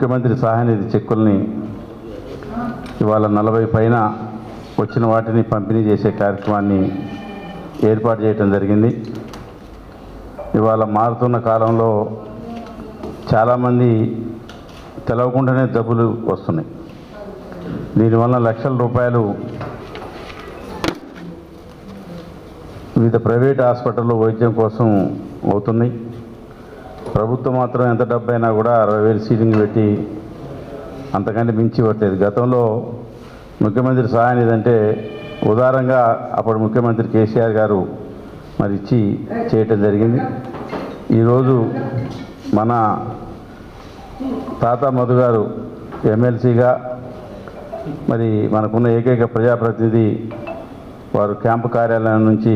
ముఖ్యమంత్రి సహాయనిధి చెక్కుల్ని ఇవాళ నలభై పైన వచ్చిన వాటిని పంపిణీ చేసే కార్యక్రమాన్ని ఏర్పాటు చేయటం జరిగింది. ఇవాళ మారుతున్న కాలంలో చాలామంది తెలవకుండానే డబ్బులు వస్తున్నాయి. దీనివల్ల లక్షల రూపాయలు వివిధ ప్రైవేట్ హాస్పిటల్లో వైద్యం కోసం అవుతున్నాయి. ప్రభుత్వం మాత్రం ఎంత డబ్బు అయినా కూడా అరవై వేలు సీలింగ్ పెట్టి అంతకంటే మించి ఇవ్వట్లేదు. గతంలో ముఖ్యమంత్రి సహాయం ఏదంటే ఉదారంగా అప్పుడు ముఖ్యమంత్రి కేసీఆర్ గారు మరి ఇచ్చి చేయటం జరిగింది. ఈరోజు మన తాత మధు గారు ఎమ్మెల్సీగా మరి మనకున్న ఏకైక ప్రజాప్రతినిధి వారు క్యాంపు కార్యాలయం నుంచి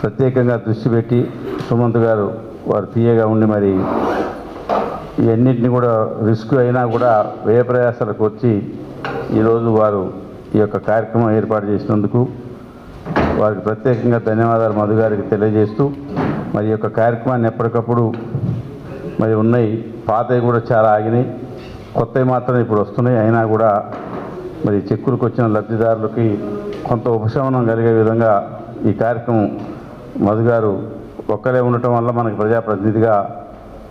ప్రత్యేకంగా దృష్టి పెట్టి సుమంత్ గారు వారు తీయగా ఉండి మరి ఇవన్నింటినీ కూడా రిస్క్ అయినా కూడా వ్యయ ప్రయాసాలకు వచ్చి ఈరోజు వారు ఈ యొక్క కార్యక్రమం ఏర్పాటు చేసినందుకు వారికి ప్రత్యేకంగా ధన్యవాదాలు మధు గారికి తెలియజేస్తూ మరి యొక్క కార్యక్రమాన్ని ఎప్పటికప్పుడు మరి ఉన్నాయి. పాతవి కూడా చాలా ఆగినాయి. కొత్తవి మాత్రం ఇప్పుడు వస్తున్నాయి. అయినా కూడా మరి చెక్కులకు వచ్చిన లబ్ధిదారులకి కొంత ఉపశమనం కలిగే విధంగా ఈ కార్యక్రమం మధు గారు ఒక్కరే ఉండటం వల్ల మనకి ప్రజాప్రతినిధిగా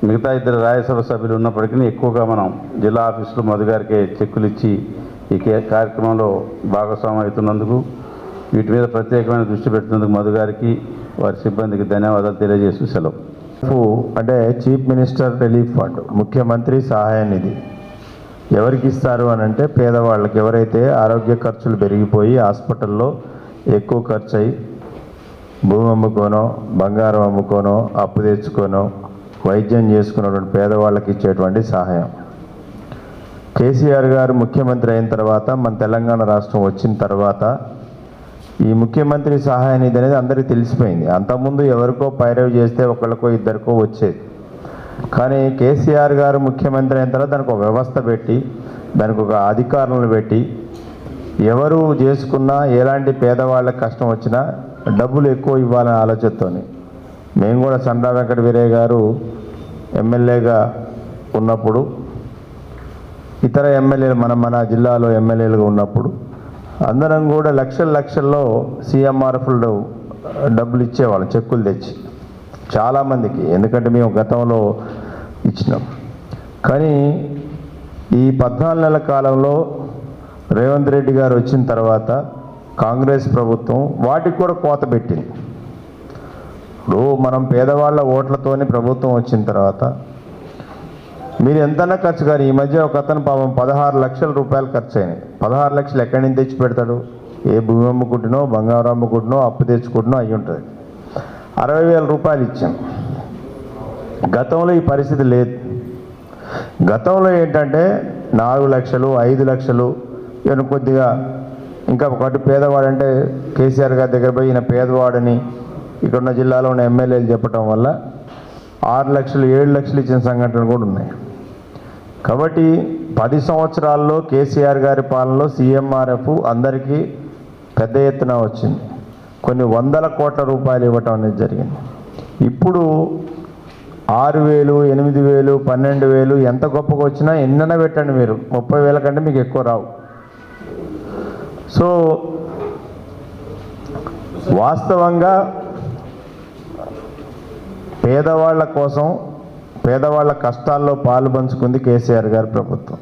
మిగతా ఇద్దరు రాజ్యసభ సభ్యులు ఉన్నప్పటికీ ఎక్కువగా మనం జిల్లా ఆఫీసులో మధు గారికి చెక్కులు ఇచ్చి ఈ కే- కార్యక్రమంలో భాగస్వామ్యం అవుతున్నందుకు వీటి మీద ప్రత్యేకమైన దృష్టి పెట్టినందుకు మధు గారికి వారి సిబ్బందికి ధన్యవాదాలు తెలియజేస్తూ సెలవు. అంటే చీఫ్ మినిస్టర్ రిలీఫ్ ఫండ్ ముఖ్యమంత్రి సహాయ నిధి. ఎవరికి ఇస్తారు అని అంటే పేదవాళ్ళకి. ఎవరైతే ఆరోగ్య ఖర్చులు పెరిగిపోయి హాస్పిటల్లో ఎక్కువ ఖర్చు అయ్యి భూమి అమ్ముకోనో బంగారం అమ్ముకోనో అప్పు తెచ్చుకోనో వైద్యం చేసుకున్నటువంటి పేదవాళ్ళకి ఇచ్చేటువంటి సహాయం. కేసీఆర్ గారు ముఖ్యమంత్రి అయిన తర్వాత మన తెలంగాణ రాష్ట్రం వచ్చిన తర్వాత ఈ ముఖ్యమంత్రి సహాయ నిధి అనేది అందరికీ తెలిసిపోయింది. అంతకుముందు ఎవరికో పైరవి చేస్తే ఒకళ్ళకో ఇద్దరికో వచ్చేది. కానీ కేసీఆర్ గారు ముఖ్యమంత్రి అయిన తర్వాత దానికి ఒక వ్యవస్థ పెట్టి దానికి ఒక అధికారులను పెట్టి ఎవరు చేసుకున్నా ఎలాంటి పేదవాళ్ళకి కష్టం వచ్చినా డబ్బులు ఎక్కువ ఇవ్వాలనే ఆలోచనతోని. మేము కూడా సండా వెంకట వీరయ్య గారు ఎమ్మెల్యేగా ఉన్నప్పుడు ఇతర ఎమ్మెల్యేలు మన మన జిల్లాలో ఎమ్మెల్యేలుగా ఉన్నప్పుడు అందరం కూడా లక్షల లక్షల్లో సీఎంఆర్ఎఫ్లు డబ్బులు ఇచ్చేవాళ్ళం చెక్కులు తెచ్చి. చాలామందికి ఎందుకంటే మేము గతంలో ఇచ్చినాం. కానీ ఈ పద్నాలుగు నెలల కాలంలో రేవంత్ రెడ్డి గారు వచ్చిన తర్వాత కాంగ్రెస్ ప్రభుత్వం వాటికి కూడా కోత పెట్టింది. ఇప్పుడు మనం పేదవాళ్ళ ఓట్లతోని ప్రభుత్వం వచ్చిన తర్వాత మీరు ఎంతన్నా ఖర్చు కానీ ఈ మధ్య ఒక అతను పాపం పదహారు లక్షల రూపాయలు ఖర్చు అయినాయి పదహారు లక్షలు ఎక్కడి నుంచి తెచ్చి పెడతాడు? ఏ భూమి అమ్ముకుంటునో బంగారం అమ్ముకుంటునో అప్పు తెచ్చుకుంటునో అయి ఉంటుంది. అరవై వేల రూపాయలు ఇచ్చాం. గతంలో ఈ పరిస్థితి లేదు. గతంలో ఏంటంటే నాలుగు లక్షలు ఐదు లక్షలు కొద్దిగా ఇంకా ఒకటి పేదవాడంటే కేసీఆర్ గారి దగ్గర పోయి ఈయన పేదవాడని ఇక్కడ ఉన్న జిల్లాలో ఉన్న ఎమ్మెల్యేలు చెప్పడం వల్ల ఆరు లక్షలు ఏడు లక్షలు ఇచ్చిన సంఘటనలు కూడా ఉన్నాయి. కాబట్టి పది సంవత్సరాల్లో కేసీఆర్ గారి పాలనలో సీఎంఆర్ఎఫ్ అందరికీ పెద్ద ఎత్తున వచ్చింది. కొన్ని వందల కోట్ల రూపాయలు ఇవ్వటం అనేది జరిగింది. ఇప్పుడు ఆరు వేలు ఎనిమిది వేలు పన్నెండు వేలు ఎంత గొప్పగా వచ్చినా ఎన్నైనా పెట్టండి మీరు. ముప్పై వేల కంటే మీకు ఎక్కువ రావు. సో వాస్తవంగా పేదవాళ్ళ కోసం పేదవాళ్ళ కష్టాల్లో పాలు పంచుకుంది కేసీఆర్ గారి ప్రభుత్వం.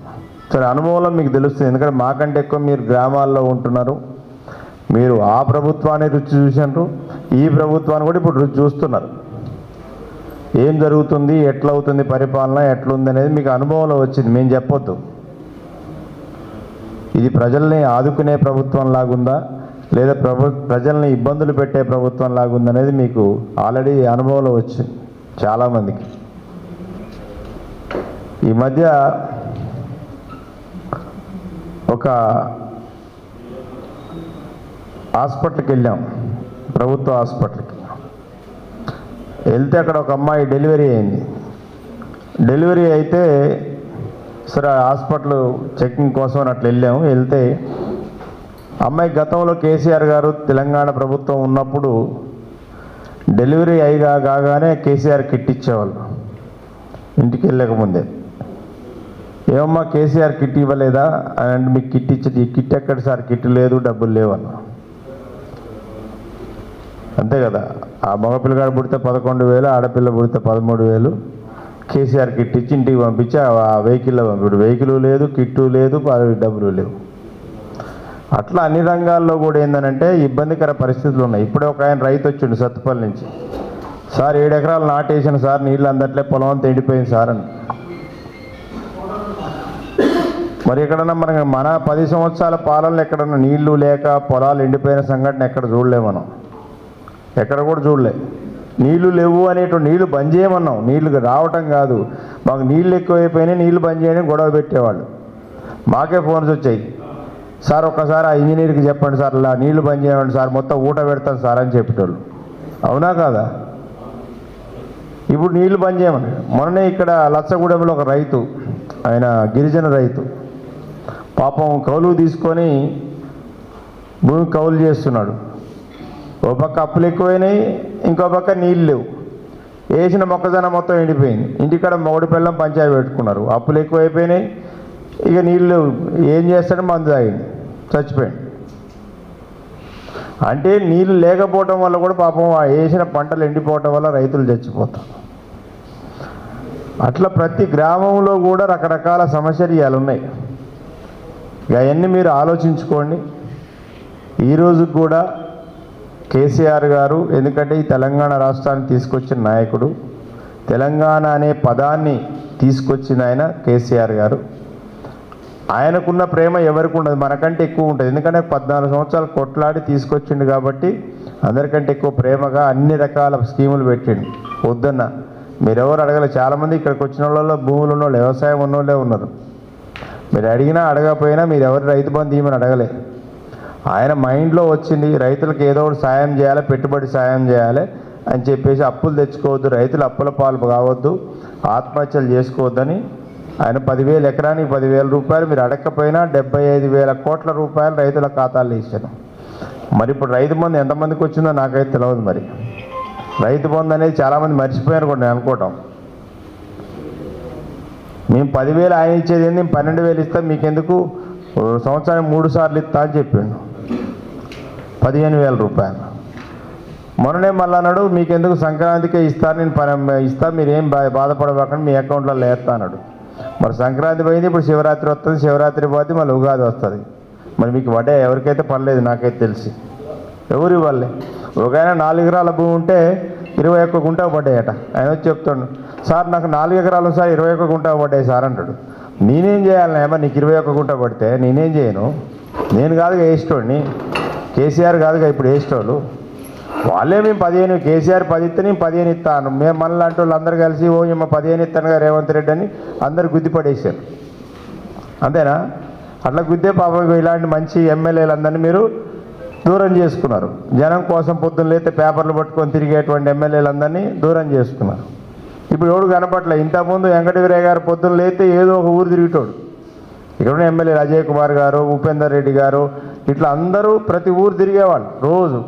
సరే అనుభవంలో మీకు తెలుస్తుంది ఎందుకంటే మాకంటే ఎక్కువ మీరు గ్రామాల్లో ఉంటున్నారు. మీరు ఆ ప్రభుత్వాన్ని రుచి చూసినారు ఈ ప్రభుత్వాన్ని కూడా ఇప్పుడు రుచి చూస్తున్నారు. ఏం జరుగుతుంది ఎట్లా అవుతుంది పరిపాలన ఎట్లుంది అనేది మీకు అనుభవంలో వచ్చింది మేము చెప్పొద్దు. ఇది ప్రజల్ని ఆదుకునే ప్రభుత్వం లాగుందా? లేదా ప్రభు ప్రజల్ని ఇబ్బందులు పెట్టే ప్రభుత్వం లాగుందా అనేది మీకు ఆల్రెడీ అనుభవంలో వచ్చింది చాలామందికి ఈ మధ్య ఒక హాస్పిటల్కి వెళ్ళాం. ప్రభుత్వ హాస్పిటల్కి. వెళ్తే అక్కడ ఒక అమ్మాయి డెలివరీ అయింది. డెలివరీ అయితే సరే హాస్పిటల్ చెకింగ్ కోసం అని అట్లా వెళ్ళాము. వెళ్తే అమ్మాయి గతంలో కేసీఆర్ గారు తెలంగాణ ప్రభుత్వం ఉన్నప్పుడు డెలివరీ అయిగా కాగానే కేసీఆర్ కిట్ ఇచ్చేవాళ్ళు ఇంటికి వెళ్ళకముందే ఏమమ్మా కేసీఆర్ కిట్ ఇవ్వలేదా? అని అంటే మీకు కిట్ ఇచ్చి ఈ కిట్ ఎక్కడ సార్? కిట్ లేదు డబ్బులు లేవన్న అంతే కదా. ఆ మగపిల్లగాడు పుడితే పదకొండు వేలు ఆడపిల్ల పుడితే పదమూడు వేలు. కేసీఆర్ కిట్ ఇచ్చి ఇంటికి పంపించి ఆ వెహికల్లో పంపిడు వెహికల్ లేదు కిట్టు లేదు డబ్బులు లేవు. అట్లా అన్ని రంగాల్లో కూడా ఏంటంటే ఇబ్బందికర పరిస్థితులు ఉన్నాయి. ఇప్పుడే ఒక ఆయన రైతు వచ్చిండు సత్తుపల్లి నుంచి. సార్ ఏడు ఎకరాలు నాటేసిన సార్ నీళ్ళు అందట్లే పొలం అంతా ఎండిపోయింది సార్ అని. మరి ఎక్కడన్నా మన మన పది సంవత్సరాల పాలనలో ఎక్కడన్నా నీళ్ళు లేక పొలాలు ఎండిపోయిన సంఘటన ఎక్కడ చూడలే మనం. ఎక్కడ కూడా చూడలే. నీళ్ళు లేవు అనేటువంటి నీళ్ళు బంద్ చేయమన్నాం నీళ్ళు రావటం కాదు. మాకు నీళ్ళు ఎక్కువైపోయినాయి నీళ్ళు బంద్ చేయని గొడవ పెట్టేవాళ్ళు. మాకే ఫోన్స్ వచ్చాయి. సార్ ఒక్కసారి ఆ ఇంజనీర్కి చెప్పండి సార్ ఇలా నీళ్ళు బంద్ చేయమండి సార్ మొత్తం ఊట పెడతాను సార్ అని చెప్పేటోళ్ళు. అవునా కాదా? ఇప్పుడు నీళ్ళు బంద్ చేయమని. మొన్ననే ఇక్కడ లచ్చగూడెంలో ఒక రైతు ఆయన గిరిజన రైతు పాపం కౌలు తీసుకొని భూమి కౌలు చేస్తున్నాడు. ఓ పక్క అప్పులు ఎక్కువైనాయి ఇంకో పక్క నీళ్ళు లేవు. వేసిన మొక్కజొన్న మొత్తం ఎండిపోయింది. ఇంటికాడ మొగడి పిల్లం పంచాయి పెట్టుకున్నారు. అప్పులు ఎక్కువైపోయినాయి. ఇక నీళ్ళు లేవు. ఏం చేస్తాడో? మందు తాగింది చచ్చిపోయింది అంటే నీళ్ళు లేకపోవటం వల్ల కూడా పాపం ఆ వేసిన పంటలు ఎండిపోవటం వల్ల రైతులు చచ్చిపోతారు. అట్లా ప్రతి గ్రామంలో కూడా రకరకాల సమస్యలు ఇవాళ ఉన్నాయి. ఇక అవన్నీ మీరు ఆలోచించుకోండి. ఈరోజు కూడా కేసీఆర్ గారు ఎందుకంటే ఈ తెలంగాణ రాష్ట్రాన్ని తీసుకొచ్చిన నాయకుడు తెలంగాణ అనే పదాన్ని తీసుకొచ్చిన ఆయన కేసీఆర్ గారు. ఆయనకున్న ప్రేమ ఎవరికి ఉండదు మనకంటే ఎక్కువ ఉంటుంది. ఎందుకంటే పద్నాలుగు సంవత్సరాలు కొట్లాడి తీసుకొచ్చిండు కాబట్టి అందరికంటే ఎక్కువ ప్రేమగా అన్ని రకాల స్కీములు పెట్టిండు. వద్దన్న మీరెవరు అడగలే? చాలామంది ఇక్కడికి వచ్చిన వాళ్ళలో భూములు ఉన్న వాళ్ళు వ్యవసాయం ఉన్న వాళ్ళే ఉన్నారు. మీరు అడిగినా అడగకపోయినా మీరు ఎవరు రైతు బంధు ఇవ్వమని అడగలే. ఆయన మైండ్లో వచ్చింది రైతులకు ఏదో ఒకటి సాయం చేయాలి పెట్టుబడి సాయం చేయాలి అని చెప్పేసి అప్పులు తెచ్చుకోవద్దు రైతులు అప్పుల పాలు కావద్దు ఆత్మహత్యలు చేసుకోవద్దని. ఆయన పదివేలు ఎకరానికి పదివేల రూపాయలు మీరు అడగకపోయినా డెబ్బై ఐదు వేల కోట్ల రూపాయలు రైతుల ఖాతాల్లో ఇచ్చాను. మరి ఇప్పుడు రైతు బంధు ఎంతమందికి వచ్చిందో నాకైతే తెలియదు మరి. రైతు బంధు అనేది చాలామంది మర్చిపోయారు కూడా నేను అనుకోవటం. మేము పదివేలు ఆయన ఇచ్చేది ఏంది? పన్నెండు వేలు ఇస్తాం మీకెందుకు? సంవత్సరానికి మూడు సార్లు ఇస్తా అని చెప్పిండు. పదిహేను వేల రూపాయలు. మొన్ననే మళ్ళీ అన్నాడు మీకెందుకు సంక్రాంతికే ఇస్తాను నేను పని ఇస్తా మీరేం బా బాధపడబాకండి మీ అకౌంట్లో లేస్తా అన్నాడు. మరి సంక్రాంతి పోయింది ఇప్పుడు శివరాత్రి వస్తుంది శివరాత్రి పోతే మళ్ళీ ఉగాది వస్తుంది. మరి మీకు వడ్డే ఎవరికైతే పర్లేదు నాకైతే తెలిసి. ఎవరు ఇవ్వాలి. ఒక నాలుగు ఎకరాల భూమి ఉంటే ఇరవై ఒక్క గుంట పడ్డాయట. ఆయన వచ్చి చెప్తాడు సార్ నాకు నాలుగు ఎకరాలు సార్ ఇరవై ఒక్క గుంట పడ్డాయి సార్ అంటాడు. నేనేం చేయాలి ఏమో నీకు ఇరవై ఒక్క గుంట పడితే నేనేం చేయను? నేను కాదు వేసేటోడిని కేసీఆర్ కాదుగా ఇప్పుడు వేసేటోళ్ళు. వాళ్ళే మేము పదిహేను కేసీఆర్ పది ఇస్తే నేను పదిహేను ఇస్తాను. మేము మళ్ళీ లాంటి వాళ్ళు అందరు కలిసి ఓ ఇమ్మ పదిహేను ఇస్తానుగా రేవంత్ రెడ్డి అని అందరు గుద్దిపడేశారు. అంతేనా? అట్లా గుద్దే పాపం ఇలాంటి మంచి ఎమ్మెల్యేలందరినీ మీరు దూరం చేసుకున్నారు. జనం కోసం పొద్దున్న లేతే పేపర్లు పట్టుకొని తిరిగేటువంటి ఎమ్మెల్యేలందరినీ దూరం చేసుకున్నారు. ఇప్పుడు ఎవడు కనపట్లే ఇంతకుముందు వెంకటవీరయ్య గారు పొద్దున్న లేతే ఏదో ఒక ఊరు తిరిగేటోడు. ఇక్కడ ఉన్న ఎమ్మెల్యేలు అజయ్ కుమార్ గారు ఉపేందర్ రెడ్డి గారు ఇట్లా అందరూ ప్రతి ఊరు తిరిగేవాళ్ళు రోజు.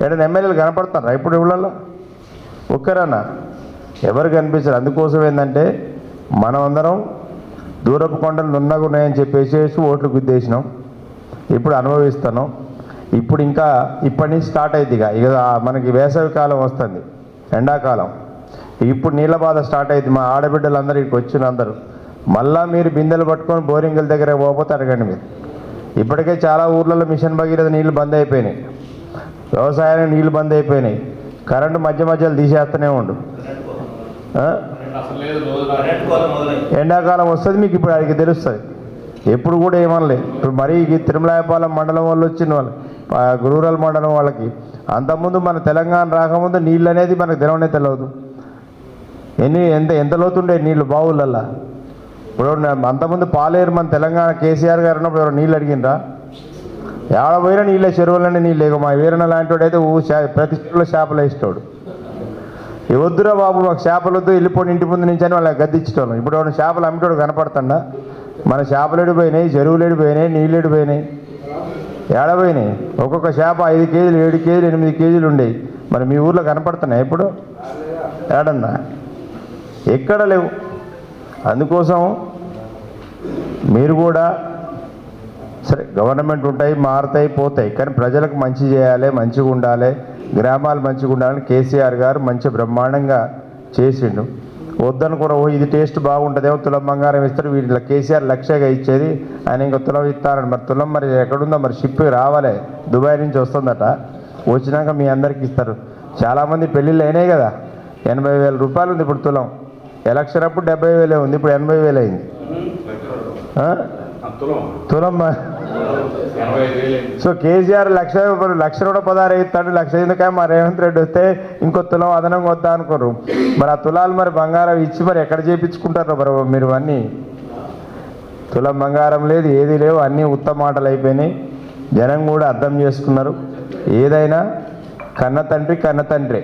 ఎక్కడ ఎమ్మెల్యేలు కనపడతారా ఇప్పుడు ఇళ్ళల్లో? ఒక్కరన్నా. ఎవరు కనిపించరు అందుకోసం ఏంటంటే మనమందరం దూరపు కొండలు నున్నగా ఉన్నాయని చెప్పేసి ఓట్లు గుద్దేసినాం. ఇప్పుడు అనుభవిస్తున్నాం. ఇప్పుడు ఇంకా ఇప్పటి నుంచి స్టార్ట్ అయింది ఇక. ఇక మనకి వేసవి కాలం వస్తుంది. ఎండాకాలం. ఇప్పుడు నీళ్ళ బాధ స్టార్ట్ అయింది. మా ఆడబిడ్డలందరూ ఇక్కడికి వచ్చిన అందరూ. మళ్ళా మీరు బిందెలు పట్టుకొని బోరింగుల దగ్గర పోకపోతే అడగండి మీరు. ఇప్పటికే చాలా ఊర్లలో మిషన్ భగీరథ నీళ్ళు బంద్ అయిపోయినాయి. వ్యవసాయానికి నీళ్ళు బంద్ అయిపోయినాయి. కరెంటు మధ్య మధ్యలో తీసేస్తూనే ఉండు. ఎండాకాలం వస్తుంది మీకు ఇప్పుడు అది తెలుస్తుంది. ఎప్పుడు కూడా ఏమనలే. ఇప్పుడు మరీ తిరుమలాయపాలెం మండలం వాళ్ళు వచ్చిన వాళ్ళు రూరల్ మండలం వాళ్ళకి అంతకుముందు మన తెలంగాణ రాకముందు నీళ్ళు అనేది మనకు తెలవనే తెలియదు ఎన్ని ఎంత ఎంత లోతుండే నీళ్ళు బావులల్లా? ఇప్పుడు నా- అంతకుముందు పాలేరు మన తెలంగాణ కేసీఆర్ గారు ఉన్నప్పుడు ఎవరు నీళ్ళు అడిగిండ్రా? ఎవడ పోయినా నీళ్ళే చెరువులనే నీళ్ళు. లేక మా వీరణ లాంటి వాడు అయితే ఊ చా- ప్రతి చెరువులో చేపలు వేస్తాడు వద్దురా బాబు మాకు చేపలు వద్దు వెళ్ళిపోయి ఇంటి ముందు నుంచి అని వాళ్ళకి గద్దించటోళ్ళం ఇప్పుడు వాడు చేపలు అమ్మటోడు కనపడుతుండా? మన చేపలు ఎడిపోయినాయి చెరువులు ఎడిపోయినాయి నీళ్ళు ఎడిపోయినాయి ఏడపోయినాయి ఒక్కొక్క చేప ఐదు కేజీలు ఏడు కేజీలు ఎనిమిది కేజీలు ఉండేవి మరి మీ ఊర్లో కనపడుతున్నాయి ఇప్పుడు? ఏడన్నా ఎక్కడ లేవు. అందుకోసం మీరు కూడా సరే గవర్నమెంట్ ఉంటాయి మారుతాయి పోతాయి కానీ ప్రజలకు మంచి చేయాలి మంచిగా ఉండాలి గ్రామాలు మంచిగా ఉండాలని కేసీఆర్ గారు మంచి బ్రహ్మాండంగా చేసిండు. వద్దనుకున్న ఓ ఇది టేస్ట్ బాగుంటుందేమో తులం బంగారం ఇస్తారు వీటిలో కేసీఆర్ లక్ష్యగా ఇచ్చేది ఆయన ఇంకా తులం ఇస్తారని మరి తులం మరి ఎక్కడుందో మరి షిప్ రావాలి దుబాయ్ నుంచి వస్తుందట వచ్చినాక మీ అందరికి ఇస్తారు. చాలామంది పెళ్ళిళ్ళు అయినాయి కదా ఎనభై వేల రూపాయలు ఉంది ఇప్పుడు తులం ఎలక్షన్ అప్పుడు డెబ్బై వేలే ఉంది ఇప్పుడు ఎనభై వేలు అయింది. తులం. సో కేసీఆర్ లక్ష లక్ష కూడా పదహారు ఇస్తాడు లక్ష ఎందుకే మా రేవంత్ రెడ్డి వస్తే ఇంకో తులం అదనంగా వద్దా అనుకోరు. మరి ఆ తులాలు మరి బంగారం ఇచ్చి మరి ఎక్కడ చేయించుకుంటారు మరి మీరు అన్నీ? తులం బంగారం లేదు ఏది లేవు అన్నీ ఉత్తమ మాటలు అయిపోయినాయి. జనం కూడా అర్థం చేసుకున్నారు. ఏదైనా కన్న తండ్రి కన్న తండ్రి.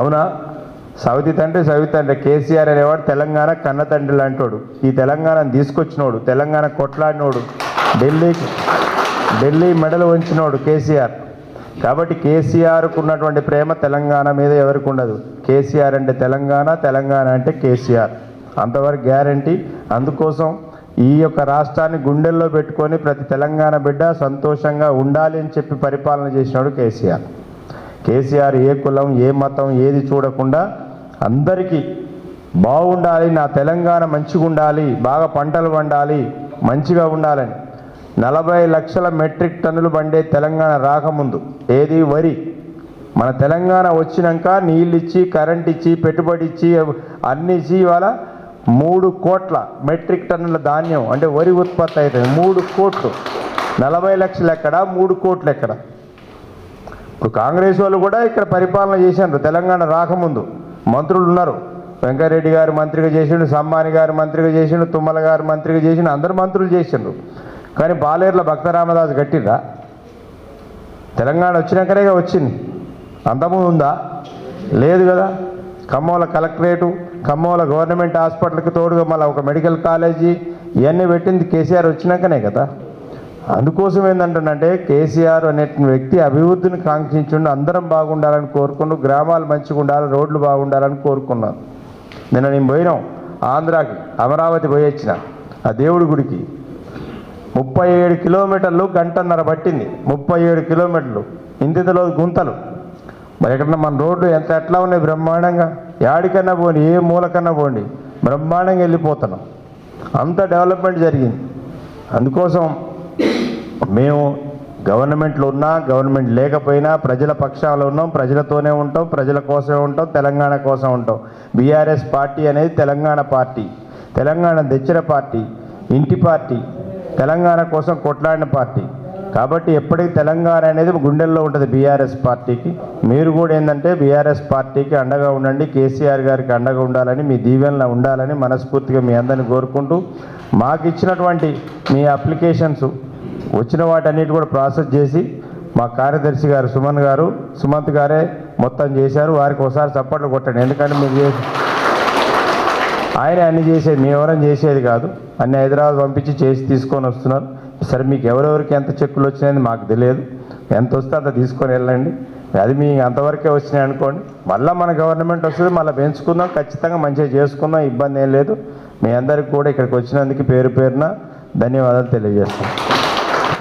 అవునా? సవితి తండ్రి సవితి తండ్రి. కేసీఆర్ అనేవాడు తెలంగాణ కన్న తండ్రి లాంటోడు. ఈ తెలంగాణను తీసుకొచ్చినోడు తెలంగాణ కొట్లాడినోడు ఢిల్లీకి ఢిల్లీ మెడలు వంచినోడు కేసీఆర్. కాబట్టి కేసీఆర్కు ఉన్నటువంటి ప్రేమ తెలంగాణ మీద ఎవరికి ఉండదు. కేసీఆర్ అంటే తెలంగాణ తెలంగాణ అంటే కేసీఆర్. అంతవరకు గ్యారంటీ. అందుకోసం ఈ యొక్క రాష్ట్రాన్ని గుండెల్లో పెట్టుకొని ప్రతి తెలంగాణ బిడ్డ సంతోషంగా ఉండాలి అని చెప్పి పరిపాలన చేసినాడు కేసీఆర్. కేసీఆర్ ఏ కులం ఏ మతం ఏది చూడకుండా అందరికీ బాగుండాలి నా తెలంగాణ మంచిగా ఉండాలి బాగా పంటలు పండాలి మంచిగా ఉండాలని. నలభై లక్షల మెట్రిక్ టన్నులు పండే తెలంగాణ రాకముందు ఏది వరి? మన తెలంగాణ వచ్చినాక నీళ్ళు ఇచ్చి కరెంట్ ఇచ్చి పెట్టుబడి ఇచ్చి అన్ని ఇచ్చి ఇవాళ మూడు కోట్ల మెట్రిక్ టన్నుల ధాన్యం అంటే వరి ఉత్పత్తి అవుతుంది మూడు కోట్లు. నలభై లక్షలు ఎక్కడ? మూడు కోట్లు ఎక్కడ? ఇప్పుడు కాంగ్రెస్ వాళ్ళు కూడా ఇక్కడ పరిపాలన చేశారు తెలంగాణ రాకముందు. మంత్రులు ఉన్నారు. వెంకరెడ్డి గారు మంత్రిగా చేసిండు సమ్మాని గారు మంత్రిగా చేసిండు తుమ్మల గారు మంత్రిగా చేసిండు అందరు మంత్రులు చేసిండ్రు కానీ బాలేర్ల భక్తరామదాస్ గట్టిరా తెలంగాణ వచ్చినాకనే వచ్చింది. అంతకుముందు ఉందా? లేదు కదా. ఖమ్మంలో కలెక్టరేటు ఖమ్మంలో గవర్నమెంట్ హాస్పిటల్కి తోడుగా మళ్ళీ ఒక మెడికల్ కాలేజీ ఇవన్నీ పెట్టింది కేసీఆర్ వచ్చినాకనే కదా. అందుకోసం ఏంటంటే కేసీఆర్ అనే వ్యక్తి అభివృద్ధిని కాంక్షించుండి అందరం బాగుండాలని కోరుకుంటూ గ్రామాలు మంచిగా ఉండాలి రోడ్లు బాగుండాలని కోరుకున్నాను నిన్న నేను పోయినాం ఆంధ్రాకి అమరావతి పోయి వచ్చిన ఆ దేవుడి గుడికి. ముప్పై ఏడు కిలోమీటర్లు గంటన్నర పట్టింది. ముప్పై ఏడు కిలోమీటర్లు. ఇంతిలో గుంతలు. మరి ఎక్కడన్నా మన రోడ్లు ఎంత ఎట్లా ఉన్నాయి బ్రహ్మాండంగా? యాడికన్నా పోండి ఏ మూలకన్నా పోండి బ్రహ్మాండంగా వెళ్ళిపోతున్నాం. అంత డెవలప్మెంట్ జరిగింది. అందుకోసం మేము గవర్నమెంట్లో ఉన్నా గవర్నమెంట్ లేకపోయినా ప్రజల పక్షాలు ఉన్నాం ప్రజలతోనే ఉంటాం ప్రజల కోసమే ఉంటాం తెలంగాణ కోసం ఉంటాం. బీఆర్ఎస్ పార్టీ అనేది తెలంగాణ పార్టీ తెలంగాణ తెచ్చిన పార్టీ ఇంటి పార్టీ తెలంగాణ కోసం కొట్లాడిన పార్టీ. కాబట్టి ఎప్పటికీ తెలంగాణ అనేది గుండెల్లో ఉంటుంది బీఆర్ఎస్ పార్టీకి. మీరు కూడా ఏంటంటే బీఆర్ఎస్ పార్టీకి అండగా ఉండండి కేసీఆర్ గారికి అండగా ఉండాలని మీ దీవెనలో ఉండాలని మనస్ఫూర్తిగా మీ అందరిని కోరుకుంటూ మాకు ఇచ్చినటువంటి మీ అప్లికేషన్స్ వచ్చిన వాటన్నిటి కూడా ప్రాసెస్ చేసి మా కార్యదర్శి గారు సుమన్ గారు సుమంత్ గారే మొత్తం చేశారు. వారికి ఒకసారి చప్పట్లు కొట్టండి. ఎందుకంటే మీరు చేసి ఆయన అన్ని చేసేది మేము ఎవరైనా చేసేది కాదు. అన్ని హైదరాబాద్ పంపించి చేసి తీసుకొని వస్తున్నారు. సరే మీకు ఎవరెవరికి ఎంత చెక్కులు వచ్చినాయని మాకు తెలియదు. ఎంత వస్తే అంత తీసుకొని వెళ్ళండి. అది మీ అంతవరకే వచ్చినాయి అనుకోండి. మళ్ళీ మన గవర్నమెంట్ వస్తుంది మళ్ళీ పెంచుకుందాం. ఖచ్చితంగా మంచిగా చేసుకుందాం. ఇబ్బంది ఏం లేదు. మీ అందరికి కూడా ఇక్కడికి వచ్చినందుకు పేరు పేరున ధన్యవాదాలు తెలియజేస్తాను